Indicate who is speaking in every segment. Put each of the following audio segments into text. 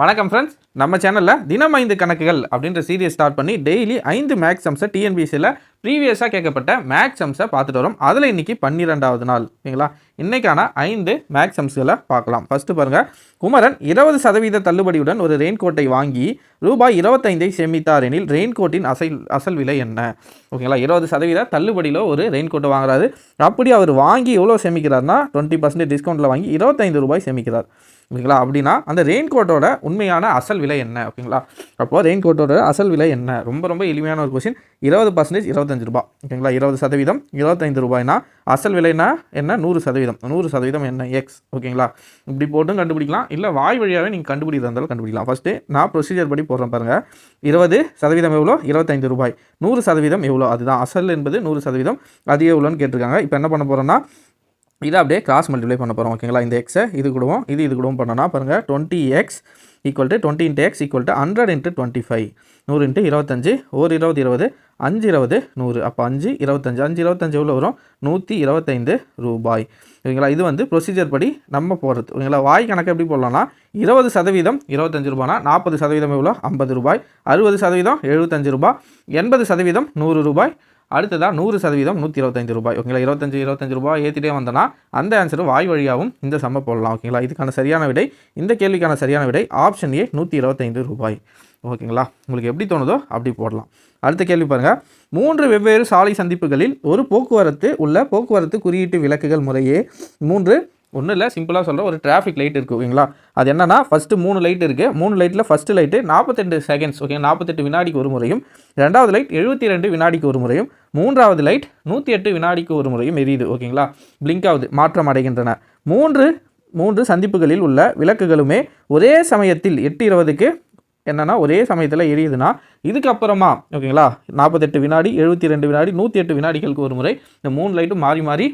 Speaker 1: வணக்கம் ஃப்ரெண்ட்ஸ் நம்ம சேனலில் தினம் ஐந்து கணக்குகள் அப்படின்ற சீரியஸ் ஸ்டார்ட் பண்ணி டெய்லி ஐந்து மேக்ஸ் அம்ஸை டிஎன்பிசியில் ப்ரீவியஸாக கேட்கப்பட்ட மேக்ஸ் அம்ஸை பார்த்துட்டு வரோம். அதில் இன்னைக்கு பன்னிரெண்டாவது நாள். ஓகேங்களா இன்றைக்கான ஐந்து மேக்ஸ் அம்ஸ்களை பார்க்கலாம். ஃபஸ்ட்டு பாருங்கள் குமரன் இருபது சதவீத தள்ளுபடியுடன் ஒரு ரெயின் கோட்டை வாங்கி ரூபாய் இருபத்தைந்தை சேமித்தார் எனில் ரெயின் கோட்டின் அசல் அசல் விலை என்ன? ஓகேங்களா? இருபது சதவீத தள்ளுபடியில் ஒரு ரெயின் கோட்டை வாங்குறாரு. அப்படி அவர் வாங்கி எவ்வளோ சேமிக்கிறார்னா டுவெண்ட்டி பர்சன்டேஜ் டிஸ்கவுண்ட்டில் வாங்கி இருபத்தைந்து ரூபாய் சேமிக்கிறார். ஓகேங்களா? அப்படின்னா அந்த ரெயின் கோட்டோட உண்மையான அசல் விலை என்ன? ஓகேங்களா? அப்போது ரெயின் கோட்டோட அசல் விலை என்ன? ரொம்ப ரொம்ப எளிமையான ஒரு கொஸ்டின் இருபது பர்சன்டேஜ் இருபத்தஞ்சு ரூபா ஓகேங்களா? இருபது சதவீதம். இருபத்தைந்து ரூபாய்னா அசல் விலைனா என்ன? நூறு சதவீதம். நூறு சதவீதம் என்ன? எக்ஸ் ஓகேங்களா? இப்படி போட்டும் கண்டுபிடிக்கலாம். இல்லை வாய் வழியாகவே நீங்கள் கண்டுபிடிக்கிறதா இருந்தாலும் கண்டுபிடிக்கலாம். ஃபஸ்ட்டு நான் ப்ரொசீஜர் படி போடுறேன் பாருங்கள் இருபது சதவீதம் எவ்வளோ? இருபத்தைந்து ரூபாய். நூறு சதவீதம் எவ்வளோ? அதுதான். அசல் என்பது நூறு சதவீதம். அது எவ்வளோன்னு கேட்டிருக்காங்க. இப்போ என்ன பண்ண போகிறோம்னா இதை அப்படியே கிராஸ் மல்டிப்ளை பண்ண போகிறோம் ஓகேங்களா இந்த எக்ஸை இது கூடவும் இது இது கூடவும் பண்ணனா பாருங்கள் twenty X equal to twenty into X equal to hundred into twenty five நூறு இன்ட்டு இருபத்தஞ்சு ஒரு இருபது இருபது அஞ்சு இருபது நூறு. அப்போ அஞ்சு இருபத்தஞ்சு அஞ்சு இருபத்தஞ்சு எவ்வளோ வரும்? நூற்றி இருபத்தைந்து ரூபாய். ஓகேங்களா? இது வந்து ப்ரொசீஜர் படி நம்ம போடுறது. ஓகேங்களா? வாய் கணக்கு எப்படி போடலாம்னா இருபது சதவீதம் இருபத்தஞ்சு ரூபானா நாற்பது சதவீதம் எவ்வளோ? ஐம்பது ரூபாய். அறுபது சதவீதம் எழுபத்தஞ்சு ரூபாய். எண்பது சதவீதம் நூறு ரூபாய். அடுத்ததாக நூறு சதவீதம் நூற்றி இருபத்தஞ்சு ரூபாய். ஓகேங்களா? இருபத்தஞ்சு இருபத்தஞ்சு ரூபாய் ஏற்றிட்டே வந்தோன்னா அந்த ஆன்சர் வாய் வழியாகவும் இந்த சம்ம போடலாம். ஓகேங்களா? இதுக்கான சரியான விடை இந்த கேள்விக்கான சரியான விடை ஆப்ஷன் ஏ நூற்றி இருபத்தைந்து ரூபாய். ஓகேங்களா? உங்களுக்கு எப்படி தோணுதோ அப்படி போடலாம். அடுத்த கேள்வி பாருங்கள் மூன்று வெவ்வேறு சாலை சந்திப்புகளில் ஒரு போக்குவரத்து உள்ள போக்குவரத்து குறியீட்டு விளக்குகள் முறையே மூன்று ஒன்றும் இல்லை சிம்பிளாக சொல்கிற ஒரு டிராஃபிக் லைட் இருக்குது ஓகேங்களா? அது என்னென்னா ஃபஸ்ட்டு மூணு லைட் இருக்குது மூணு லைட்டில் ஃபஸ்ட்டு லைட்டு நாற்பத்தெண்டு செகண்ட்ஸ் ஓகே நாற்பத்தெட்டு வினாடிக்கு ஒரு முறையும். ரெண்டாவது லைட் எழுபத்தி ரெண்டு வினாடிக்கு ஒரு முறையும். மூன்றாவது லைட் நூற்றி எட்டு வினாடிக்கு ஒரு முறையும் எரியுது ஓகேங்களா? பிளிங்க் ஆகுது மாற்றம் அடைகின்றன. மூன்று மூன்று சந்திப்புகளில் உள்ள விளக்குகளுமே ஒரே சமயத்தில் எட்டு இருபதுக்கு என்னென்னா ஒரே சமயத்தில் எரியுதுன்னா இதுக்கப்புறமா ஓகேங்களா நாற்பத்தெட்டு வினாடி எழுபத்தி ரெண்டு வினாடி நூற்றி எட்டு வினாடிகளுக்கு ஒரு முறை இந்த மூணு லைட்டும் மாறி மாறி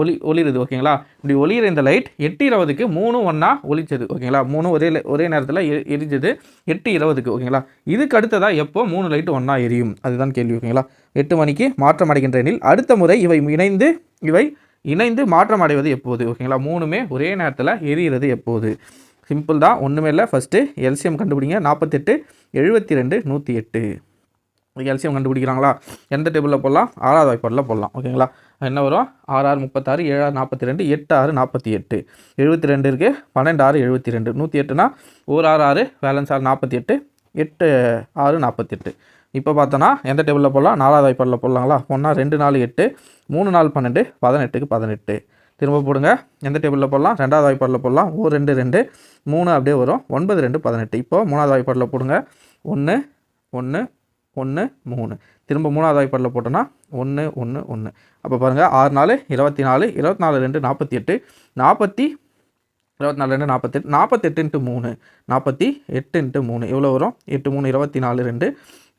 Speaker 1: ஒளி ஒளிருது ஓகேங்களா? இப்படி ஒளியிற இந்த லைட் எட்டு இருபதுக்கு மூணு ஒன்றா ஒளிச்சது ஓகேங்களா? மூணு ஒரே ஒரே நேரத்தில் எ எரிஞ்சது எட்டு இருபதுக்கு ஓகேங்களா? இதுக்கு அடுத்ததாக எப்போ மூணு லைட்டு ஒன்றா எரியும்? அதுதான் கேள்வி ஓகேங்களா? எட்டு மணிக்கு மாற்றம் அடைகின்ற எண்ணில் அடுத்த முறை இவை இணைந்து இவை இணைந்து மாற்றம் அடைவது எப்போது ஓகேங்களா? மூணுமே ஒரே நேரத்தில் எரியிறது எப்போது? சிம்பிள் தான். ஒன்றுமே இல்லை. ஃபஸ்ட்டு எல்சிஎம் கண்டுபிடிங்க. நாற்பத்தெட்டு எழுபத்தி ரெண்டு நூற்றி எட்டு எல்சிஎம் கண்டுபிடிக்கிறாங்களா? எந்த டேபிளில் போடலாம்? ஆறாவது வாய்ப்பாடில் போடலாம். ஓகேங்களா என்ன வரும்? ஆறு ஆறு முப்பத்தாறு ஏழு ஆறு நாற்பத்தி ரெண்டு எட்டு ஆறு நாற்பத்தி எட்டு எழுபத்தி ரெண்டு இருக்குது பன்னெண்டு ஆறு எழுபத்தி ரெண்டு நூற்றி எட்டுனா ஒரு ஆறு ஆறு பேலன்ஸ் ஆறு நாற்பத்தி எட்டு எட்டு ஆறு நாற்பத்தெட்டு இப்போ பார்த்தோன்னா எந்த டேபிளில் போடலாம்? நாலாவது வாய்ப்பாடில் போடலாங்களா? ஒன்றா ரெண்டு நாலு எட்டு. மூணு நாலு பன்னெண்டு பதினெட்டுக்கு பதினெட்டு. திரும்ப போடுங்க. எந்த டேபிளில் போடலாம்? ரெண்டாவது வாய்ப்பாடில் போடலாம். ஓ ரெண்டு ரெண்டு. மூணு அப்படியே வரும். ஒன்பது ரெண்டு பதினெட்டு. இப்போ மூணாவது வாய்ப்பாடில் போடுங்க. ஒன்று ஒன்று ஒன்று மூணு. திரும்ப மூணாவது வாய்ப்பாடில் போட்டோன்னா ஒன்று ஒன்று ஒன்று அப்போ பாருங்கள் ஆறு நாலு இருபத்தி நாலு இருபத்தி நாலு ரெண்டு நாற்பத்தி எட்டு. நாற்பத்தி இருபத்தி நாலு ரெண்டு நாற்பத்தெட்டு. நாற்பத்தெட்டு இன்ட்டு மூணு. நாற்பத்தி எட்டு இன்ட்டு மூணு. எவ்வளோ வரும்? எட்டு மூணு இருபத்தி நாலு ரெண்டு.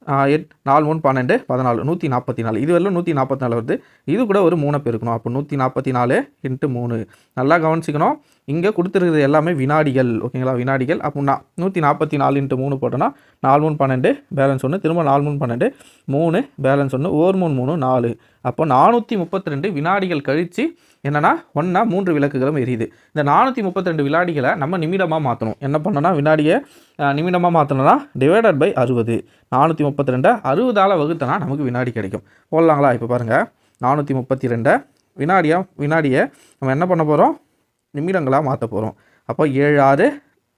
Speaker 1: எட் நாலு மூணு பன்னெண்டு பதினாலு நூற்றி நாற்பத்தி நாலு இது வரலும் நூற்றி நாற்பத்தி நாலு வருது. இது கூட ஒரு மூணை பெருக்கணும். அப்போ நூற்றி நாற்பத்தி நாலு இன்ட்டு மூணு. நல்லா கவனிச்சிக்கணும். இங்கே கொடுத்துருக்கிறது எல்லாமே வினாடிகள் ஓகேங்களா? வினாடிகள். அப்போ நான் நூற்றி நாற்பத்தி நாலு இன்ட்டு மூணு போட்டோன்னா நாலு மூணு பன்னெண்டு பேலன்ஸ் ஒன்று திரும்ப நாலு மூணு பன்னெண்டு மூணு பேலன்ஸ் ஒன்று ஓர் மூணு மூணு நாலு. அப்போ நானூற்றி முப்பத்தி ரெண்டு வினாடிகள் கழித்து என்னென்னா ஒன்றா மூன்று விளக்குகளும் எரியுது. இந்த நானூற்றி முப்பத்தி ரெண்டு வினாடிகளை நம்ம நிமிடமாக மாற்றணும் என்ன பண்ணோன்னா வினாடியை நிமிடமாக மாற்றணும்னா டிவைடட் பை அறுபது. நானூற்றி முப்பத்தி ரெண்டை அறுபதால் வகுத்தனா நமக்கு வினாடி கிடைக்கும். போடலாங்களா? இப்போ பாருங்கள் நானூற்றி முப்பத்தி ரெண்டை வினாடியாக வினாடியை நம்ம என்ன பண்ண போகிறோம் நிமிடங்களாக மாற்ற போகிறோம் அப்போ ஏழு ஆறு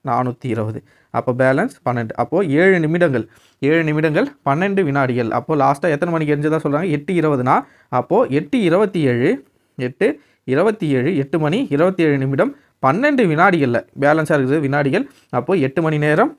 Speaker 1: நானூற்றி இருபது. அப்போ பேலன்ஸ் பன்னெண்டு. அப்போது ஏழு நிமிடங்கள். ஏழு நிமிடங்கள் பன்னெண்டு வினாடிகள். அப்போது லாஸ்ட்டாக எத்தனை மணிக்கு எரிஞ்சதாக சொல்கிறாங்க எட்டு இருபதுனா? அப்போது எட்டு இருபத்தி ஏழு எட்டு இருபத்தி ஏழு எட்டு மணி இருபத்தி ஏழு நிமிடம் பன்னெண்டு வினாடிகளில். பேலன்ஸாக இருக்குது வினாடிகள். அப்போது எட்டு மணி நேரம்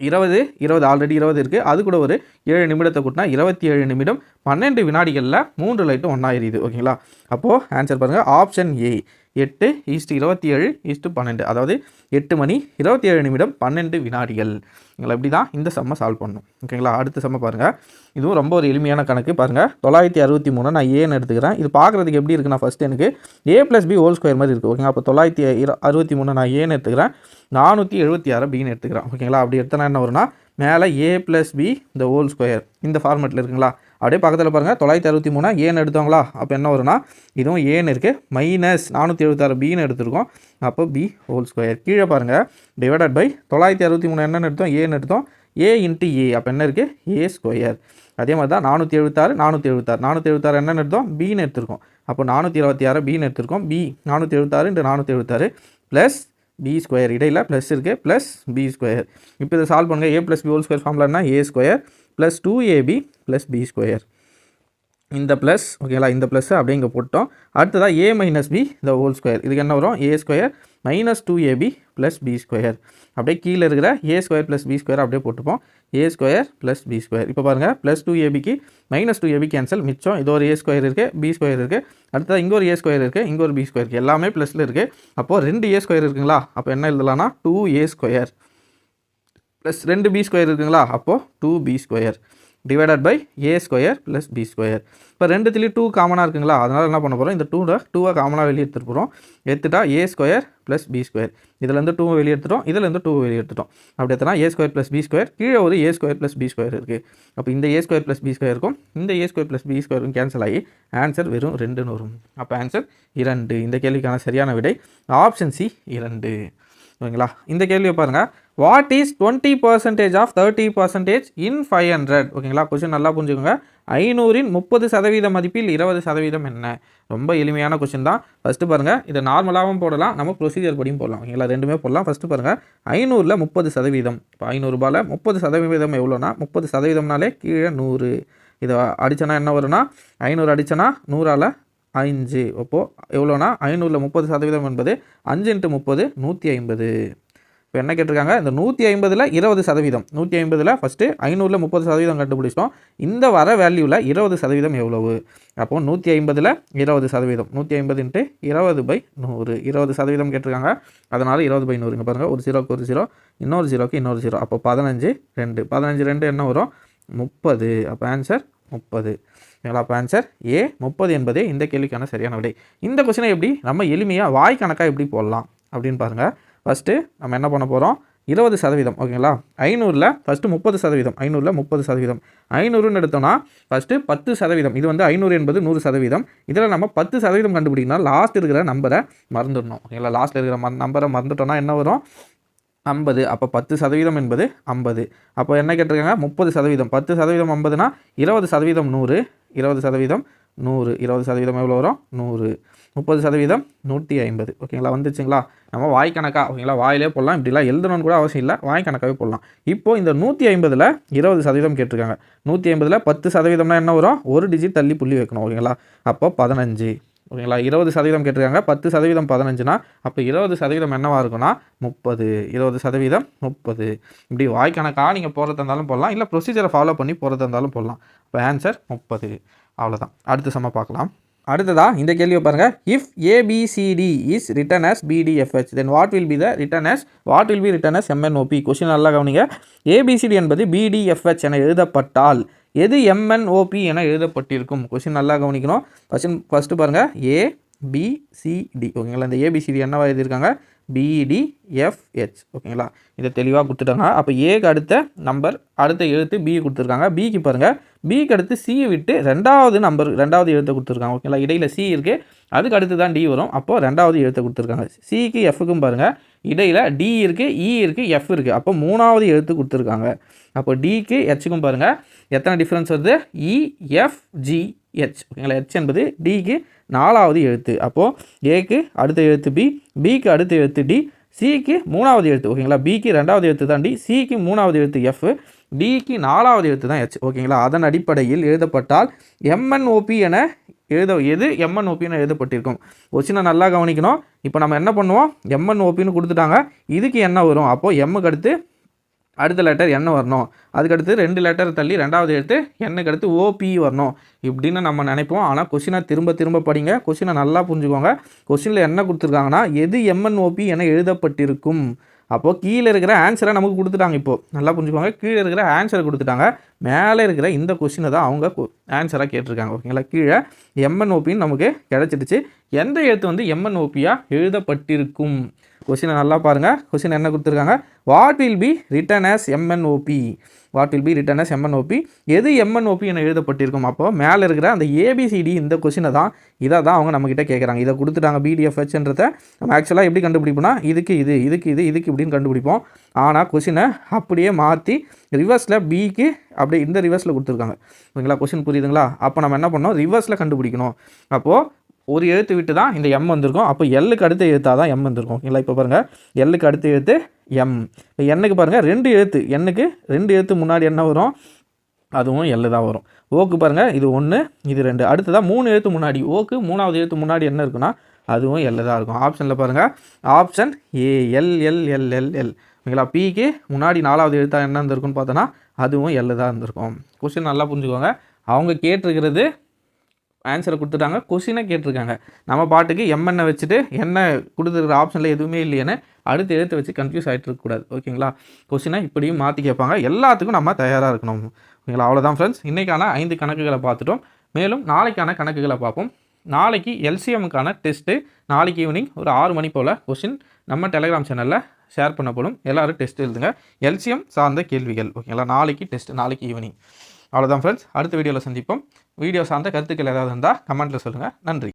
Speaker 1: இருபது இருபது ஆல்ரெடி இருபது இருக்குது அது கூட ஒரு ஏழு நிமிடத்தை கூட்டினா இருபத்தி ஏழு நிமிடம் பன்னெண்டு வினாடிகளில் மூன்று லைட்டும் ஒன்றா எரியுது. ஓகேங்களா? அப்போது ஆன்சர் பாருங்கள் ஆப்ஷன் ஏ எட்டு ஈஸ்ட் இருபத்தி ஏழு ஈஸ்ட்டு பன்னெண்டு. அதாவது எட்டு மணி இருபத்தி ஏழு நிமிடம் பன்னெண்டு வினாடிகள். நீங்கள் எப்படி தான் இந்த செம்மை சால்வ் பண்ணணும். ஓகேங்களா அடுத்த செம்மை பாருங்கள் இதுவும் ரொம்ப ஒரு எளிமையான கணக்கு. பாருங்கள் தொள்ளாயிரத்தி அறுபத்தி மூணு நான் ஏன்னு எடுத்துக்கிறேன். இது பார்க்குறதுக்கு எப்படி இருக்குன்னா ஃபஸ்ட் எனக்கு A plus B whole square மாதிரி இருக்குது ஓகேங்களா அப்போ தொள்ளாயிரத்தி இரு- அறுபத்தி மூணு நான் ஏன்னு எடுத்துக்கிறேன். நானூற்றி எழுபத்தி ஆறு பின்னு எடுத்துக்கிறேன். ஓகேங்களா அப்படி எடுத்தனா என்ன வரும்னா மேலே ஏ ப்ளஸ் பி இந்த ஹோல் ஸ்கொயர் இந்த ஃபார்மேட்டில் இருக்குங்களா? அப்படியே பக்கத்தில் பாருங்கள் தொள்ளாயிரத்தி அறுபத்தி மூணு ஏன்னு எடுத்தோங்களா? அப்போ என்ன வரும்னா இதுவும் ஏன்னு இருக்குது மைனஸ் நானூற்றி எழுபத்தாறு பின்னு எடுத்திருக்கோம். அப்போ பி ஹோல் ஸ்கொயர் கீழே பாருங்கள் டிவைடட் பை தொள்ளாயிரத்தி அறுபத்தி மூணு என்னென்னு எடுத்தோம் ஏன்னு எடுத்தோம். ஏ இன்ட்டு ஏ அப்போ என்ன இருக்குது ஏ ஸ்கொயர் அதே மாதிரி தான் நானூற்றி எழுபத்தாறு நானூற்றி எழுபத்தாறு நானூற்றி எழுபத்தாறு என்னென்னு எடுத்தோம்? பின்னு எடுத்திருக்கோம். அப்போ நானூற்றி இருபத்தி ஆறு பின்னு எடுத்திருக்கோம். பி நானூற்றி எழுபத்தாறு இன்ட்டு நானூற்றி எழுபத்தாறு ப்ளஸ் பி ஸ்கொயர் இடையில் ப்ளஸ் இருக்குது ப்ளஸ் பி ஸ்கொயர் இப்போ இதை சால்வ் பண்ணுங்கள் A plus B whole square ஃபார்ம்லன்னா A square plus two AB plus B square இந்த ப்ளஸ் ஓகேங்களா இந்த ப்ளஸ் அப்படியே இங்கே போட்டோம். அடுத்ததாக ஏ மைனஸ் பி இந்த ஹோல் ஸ்கொயர் இதுக்கு என்ன வரும்? A square minus two AB plus B square அப்படியே கீழே இருக்கிற A square plus B square அப்படியே போட்டுப்போம். A square plus B square இப்போ பாருங்கள் ப்ளஸ் டூ ஏபிக்கு மைனஸ் டூ ஏபி கேன்சல் மிச்சம் இது ஒரு ஏ ஸ்கொயர் இருக்குது பி ஸ்கொயர் இருக்குது அடுத்தது இங்கே ஒரு ஏ ஸ்கொயர் இருக்குது இங்கே ஒரு பி ஸ்கொயர் இருக்குது எல்லாமே ப்ளஸில் இருக்குது அப்போது ரெண்டு ஏ ஸ்கொயர் இருக்குங்களா? அப்போ என்ன எழுதலாம்னா டூ ஏ ஸ்கொயர் ப்ளஸ் ரெண்டு பி ஸ்கொயர் இருக்குங்களா? அப்போது two B square divided by A square plus B square இப்போ ரெண்டுத்துலேயும் டூ காமனாக இருக்குங்களா? அதனால் என்ன பண்ண போகிறோம் இந்த டூவை டூவை காமனாக வெளியே எடுத்துகிட்டு போகிறோம் எடுத்துட்டா A square plus B square இதுலேருந்து டூவை வெளியே எடுத்துட்டோம் இதுலேருந்து டூவை வெளியே எடுத்துட்டோம் அப்படி எத்தனா A square plus B square கீழே ஒரு A square plus B square இருக்குது அப்போ இந்த ஏ ஸ்கொயர் ப்ளஸ் பி ஸ்கொயருக்கும் இந்த ஏ ஸ்கொயர் ப்ளஸ் பி ஸ்கொயரும் கேன்சல் ஆகி ஆன்சர் வெறும் ரெண்டுன்னு வரும். அப்போ ஆன்சர் இரண்டு. இந்த கேள்விக்கான சரியான விடை ஆப்ஷன் சி இரண்டு. ஓகேங்களா இந்த கேள்வியை பாருங்கள் what is twenty percentage of thirty percentage in five hundred ஓகேங்களா கொஸ்டின் நல்லா புரிஞ்சுக்கோங்க. ஐநூறின் முப்பது சதவீத மதிப்பில் இருபது சதவீதம் என்ன? ரொம்ப எளிமையான கொஸ்டின் தான். ஃபஸ்ட்டு பாருங்கள் இதை நார்மலாகவும் போடலாம். நம்ம ப்ரொசீஜர் படியும் போடலாம். ஓகேங்களா ரெண்டுமே போடலாம். ஃபஸ்ட்டு பாருங்கள் ஐநூறில் முப்பது சதவீதம். இப்போ ஐநூறுரூபாவில் முப்பது சதவீதம் எவ்வளோனா முப்பது சதவீதம்னாலே கீழே நூறு. இதை அடித்தனா என்ன வரும்னா ஐநூறு அடித்தனா நூறால் அஞ்சு அப்போது எவ்வளோனா ஐநூறில் முப்பது சதவீதம் என்பது அஞ்சு இன்ட்டு முப்பது நூற்றி ஐம்பது. இப்போ என்ன கேட்டிருக்காங்க? இந்த நூற்றி ஐம்பதில் இருபது சதவீதம். நூற்றி ஐம்பதில் ஃபஸ்ட்டு ஐநூறில் முப்பது சதவீதம் கண்டுபிடிச்சிட்டோம். இந்த வர வேல்யூவில் இருபது சதவீதம் எவ்வளவு? அப்போது நூற்றி ஐம்பதில் இருபது சதவீதம். நூற்றி ஐம்பது இன்ட்டு இருபது பை நூறு. இருபது சதவீதம் கேட்டிருக்காங்க. அதனால் இருபது பை நூறுங்க பாருங்கள் ஒரு ஜீரோக்கு ஒரு ஜீரோ இன்னொரு ஜீரோக்கு இன்னொரு ஜீரோ அப்போ பதினஞ்சு ரெண்டு. பதினஞ்சு ரெண்டு என்ன வரும்? முப்பது. அப்போ ஆன்சர் முப்பது. ஓகேங்களா அப்போ ஆன்சர் ஏ முப்பது என்பதே இந்த கேள்விக்கான சரியான விடை. இந்த கொஸ்டினை எப்படி நம்ம எளிமையாக வாய் கணக்காக எப்படி போடலாம்? அப்படின்னு பாருங்கள் ஃபஸ்ட்டு நம்ம என்ன பண்ண போகிறோம் இருபது சதவீதம் ஓகேங்களா? ஐநூறில் ஃபஸ்ட்டு முப்பது சதவீதம் ஐநூறில் முப்பது சதவீதம். ஐநூறுன்னு எடுத்தோம்னா ஃபஸ்ட்டு பத்து சதவீதம். இது வந்து ஐநூறு என்பது நூறு சதவீதம். இதில் நம்ம பத்து சதவீதம் கண்டுபிடிக்கணும் லாஸ்ட் இருக்கிற நம்பரை மறந்துடணும் ஓகேங்களா? லாஸ்ட்டில் இருக்கிற ம நம்பரை மறந்துட்டோம்னா என்ன வரும்? ஐம்பது. அப்போ பத்து சதவீதம் என்பது ஐம்பது. அப்போ என்ன கேட்டிருக்காங்க? முப்பது சதவீதம். பத்து சதவீதம் ஐம்பதுனா இருபது சதவீதம் நூறு இருபது சதவீதம் நூறு இருபது சதவீதம் எவ்வளோ வரும்? நூறு. முப்பது சதவீதம் நூற்றி ஐம்பது. ஓகேங்களா? வந்துச்சுங்களா? நம்ம வாய் கணக்காக ஓகேங்களா? வாயிலே போடலாம். இப்படிலாம் எழுதணும்னு கூட அவசியம் இல்லை. வாய் கணக்காகவே போடலாம். இப்போது இந்த நூற்றி ஐம்பதில் இருபது சதவீதம் கேட்டிருக்காங்க. நூற்றி ஐம்பதில் பத்து சதவீதம்னா என்ன வரும்? ஒரு டிஜிட் தள்ளி புள்ளி வைக்கணும் ஓகேங்களா? அப்போ பதினஞ்சு. ஓகேங்களா? இருபது சதவீதம் கேட்டிருக்காங்க. பத்து சதவீதம் பதினஞ்சுனா அப்போ இருபது சதவீதம் என்னவா இருக்குன்னா முப்பது. இருபது சதவீதம் முப்பது. இப்படி வாய்க்கணக்காக நீங்கள் போகிறதா இருந்தாலும் போடலாம். இல்லை ப்ரொசீஜரை ஃபாலோ பண்ணி போகிறதா இருந்தாலும் போடலாம். இப்போ ஆன்சர் முப்பது. அவ்வளோதான் அடுத்த சம பார்க்கலாம். அடுத்ததா இந்த கேள்வியை பாருங்கள் if A B C D is written as B D F H then what will be the written as what will be written as M N O P question நல்லா கவனிங்க. ஏபிசிடி என்பது பிடிஎஃப்ஹெச் என எழுதப்பட்டால் எது எம்என்ஓபி என எழுதப்பட்டிருக்கும்? Question நல்லா கவனிக்கணும். Question first பாருங்கள் ஏ பிசிடி ஓகேங்களா? இந்த ஏபிசிடி என்னவா எழுதியிருக்காங்க? பிடிஎஃப்ஹெச் ஓகேங்களா இதை தெளிவாக கொடுத்துட்டாங்க. அப்போ ஏக்கு அடுத்த நம்பர் அடுத்த எழுத்து பி கொடுத்துருக்காங்க. பிக்கு பாருங்கள் பிக்கு அடுத்து சியை விட்டு ரெண்டாவது நம்பர் ரெண்டாவது எழுத்தை கொடுத்துருக்காங்க. ஓகேங்களா இடையில் சி இருக்குது அதுக்கு அடுத்து தான் டி வரும். அப்போது ரெண்டாவது எழுத்தை கொடுத்துருக்காங்க. சிக்கு எஃப்க்கும் பாருங்கள் இடையில் டி இருக்குது இ e இருக்குது எஃப் இருக்குது அப்போ மூணாவது எழுத்து கொடுத்துருக்காங்க. அப்போ டிக்கு ஹெச்சுக்கும் பாருங்கள் எத்தனை டிஃப்ரென்ஸ் வருது? இஎஃப்ஜிஹெச் ஹெச் ஓகேங்களா ஹெச் என்பது டிக்கு நாலாவது எழுத்து. அப்போது ஏக்கு அடுத்த எழுத்து பி பிக்கு அடுத்த எழுத்து டி சிக்கு மூணாவது எழுத்து. ஓகேங்களா பிக்கு ரெண்டாவது எழுத்து தான் டி சிக்கு மூணாவது எழுத்து எஃப் டிக்கு நாலாவது எழுத்து தான் எச் ஓகேங்களா அதன் அடிப்படையில் எழுதப்பட்டால் எம்என்ஓபி என எழுத எது எம்என்ஓபின்னு எழுதப்பட்டிருக்கும்? கொஸ்டினை நல்லா கவனிக்கணும். இப்போ நம்ம என்ன பண்ணுவோம்? எம்என்ஓபின்னு கொடுத்துட்டாங்க. இதுக்கு என்ன வரும்? அப்போது எம்முக்கு அடுத்து அடுத்த லெட்டர் என்ன வரணும். அதுக்கடுத்து ரெண்டு லெட்டர் தள்ளி ரெண்டாவது எழுத்து என்னக்கு அடுத்து ஓபி வரணும். இப்படின்னு நம்ம நினைப்போம். ஆனால் கொஷினை திரும்ப திரும்ப படிங்க. கொஷினை நல்லா புரிஞ்சுக்கோங்க. கொஷினில் என்ன கொடுத்துருக்காங்கன்னா எது எம்என்ஓபி என எழுதப்பட்டிருக்கும்? அப்போது கீழே இருக்கிற ஆன்சரை நமக்கு கொடுத்துட்டாங்க இப்போது நல்லா புரிஞ்சுக்கோங்க. கீழே இருக்கிற ஆன்சரை கொடுத்துட்டாங்க. மேலே இருக்கிற இந்த கொஷினை தான் அவங்க ஆன்சராக கேட்டிருக்காங்க. ஓகேங்களா கீழே எம்என்ஓபின்னு நமக்கு கிடச்சிடுச்சு. எந்த எழுத்து வந்து எம்என்ஓபியாக எழுதப்பட்டிருக்கும்? கொஷினை நல்லா பாருங்கள் கொஷின் என்ன கொடுத்துருக்காங்க? What will be written as M N O P what will be written as M N O P எது எம்என்ஓபி என எழுதப்பட்டிருக்கும்? அப்போ மேலே இருக்கிற அந்த ஏபிசிடி இந்த கொஷினை தான் இதை தான் அவங்க நம்மக்கிட்ட கேட்குறாங்க இதை கொடுத்துட்டாங்க பிடிஎஃப்ஹெச்ன்றதை நம்ம ஆக்சுவலாக எப்படி கண்டுபிடிப்போம்னா இதுக்கு இது இதுக்கு இது இதுக்கு இப்படின்னு கண்டுபிடிப்போம். ஆனால் கொஷினை அப்படியே மாற்றி ரிவர்ஸில் பிக்கு அப்படியே இந்த ரிவர்ஸில் கொடுத்துருக்காங்க. ஓகேங்களா? கொஷின் புரியுதுங்களா? அப்போ நம்ம என்ன பண்ணோம் ரிவர்ஸில் கண்டுபிடிக்கணும். அப்போது ஒரு எழுத்து விட்டு தான் இந்த எம் வந்திருக்கும். அப்போ எல்லுக்கு அடுத்த எழுத்தாக தான் எம் வந்திருக்கும். ஓகேங்களா? இப்போ பாருங்கள் எல்லுக்கு அடுத்த எழுத்து எம் இப்போ எண்ணுக்கு பாருங்கள் ரெண்டு எழுத்து. எண்ணுக்கு ரெண்டு எழுத்து முன்னாடி என்ன வரும்? அதுவும் எல்லு தான் வரும். ஓக்கு பாருங்கள் இது ஒன்று இது ரெண்டு. அடுத்ததாக மூணு எழுத்து முன்னாடி. ஓக்கு மூணாவது எழுத்து முன்னாடி என்ன இருக்குன்னா அதுவும் எல்லு தான் இருக்கும். ஆப்ஷனில் பாருங்கள் option A L L L L L ஓகேங்களா? பிக்கு முன்னாடி நாலாவது எழுத்தாக என்ன இருந்திருக்குன்னு பார்த்தோன்னா அதுவும் எல்லு தான் இருந்திருக்கும் கொஸ்டின் நல்லா புரிஞ்சுக்கோங்க. அவங்க கேட்டிருக்கிறது ஆன்சரை கொடுத்துட்டாங்க. கொஷினை கேட்டிருக்காங்க. நம்ம பாட்டுக்கு எம்என்னை வச்சுட்டு என்ன கொடுத்துருக்குற ஆப்ஷனில் எதுவுமே இல்லையேன்னு அடுத்து எடுத்து வச்சு கன்ஃபியூஸ் ஆகிட்டு இருக்கக்கூடாது ஓகேங்களா கொஷினை இப்படியும் மாற்றி கேட்பாங்க. எல்லாத்துக்கும் நம்ம தயாராக இருக்கணும். ஓகேங்களா அவ்வளோதான் ஃப்ரெண்ட்ஸ் இன்றைக்கான ஐந்து கணக்குகளை பார்த்துட்டோம். மேலும் நாளைக்கான கணக்குகளை பார்ப்போம். நாளைக்கு எல்சிஎம்க்கான டெஸ்ட்டு நாளைக்கு ஈவினிங் ஒரு ஆறு மணி போல் கொஷின் நம்ம டெலிகிராம் சேனலில் ஷேர் பண்ணப்படும். எல்லோரும் டெஸ்ட் எழுதுங்க. எல்சிஎம் சார்ந்த கேள்விகள். ஓகேங்களா நாளைக்கு டெஸ்ட் நாளைக்கு ஈவினிங் அவ்வளோதான் ஃப்ரெண்ட்ஸ் அடுத்த வீடியோவில் சந்திப்போம். வீடியோ சார்ந்த கருத்துக்கள் ஏதாவது இருந்தால் கமெண்ட்டில் சொல்லுங்கள் நன்றி.